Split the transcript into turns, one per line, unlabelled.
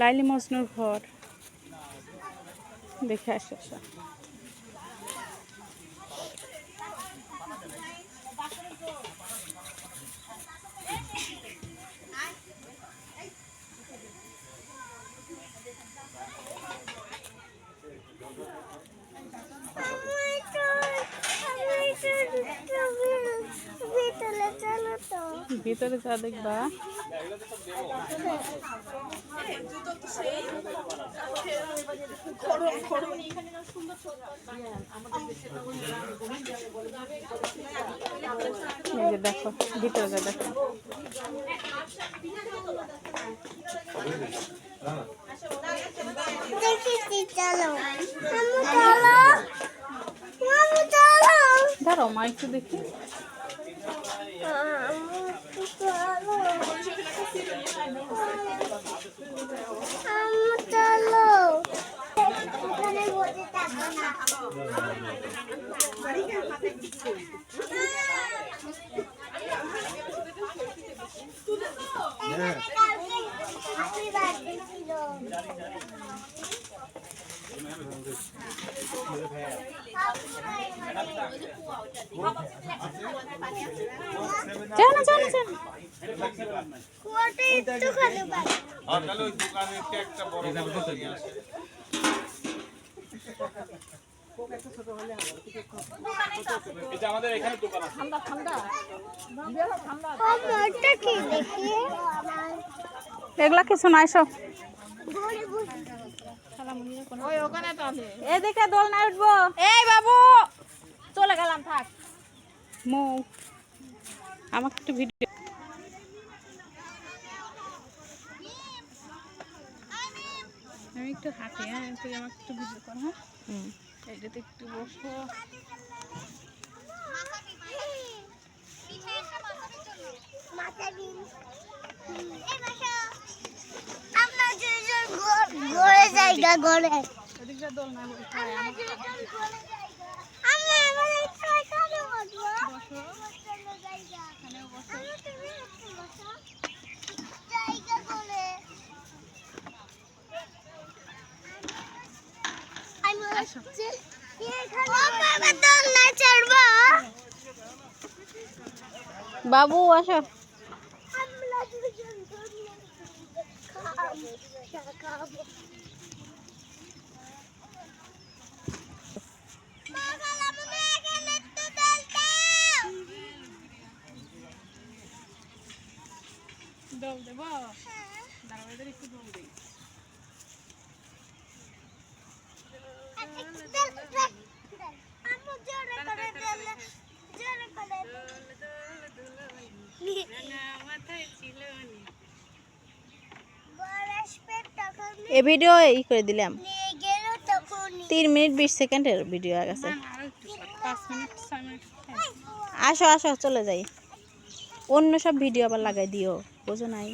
লাইলি মজনুর ঘর। দেখে আসে আসা
ভিতরে
যা দেখবা। দেখো ভিতরে দেখো। ধরো মা একটু দেখি।
চলো মামু চলো এখানে না
যাও না না।
কুয়াটা একটু খালি পাই
আর তাহলে ওই দোকানে একটা বড়
এগুলা কিছু নাই সব। এদিকে দোল না উঠবো।
এই বাবু চলে গেলাম থাক।
মৌ। আমাকে একটু ভিডিও একটু হাঁটি হ্যাঁ? তুই আমাকে একটু ভিডিও কর হ্যাঁ। এইটাতে একটু বসো। দোল না
তো ডালতাম
দোল দেবো এদের একটু দিই।
এ ভিডিও ই করে দিলাম। তিন মিনিট বিশ সেকেন্ডের ভিডিও গেছে।
আরও একটু পাঁচ মিনিট ছয় মিনিট
আসো আসো চলে যাই। অন্য সব ভিডিও আবার লাগাই দিও বোঝো নাই।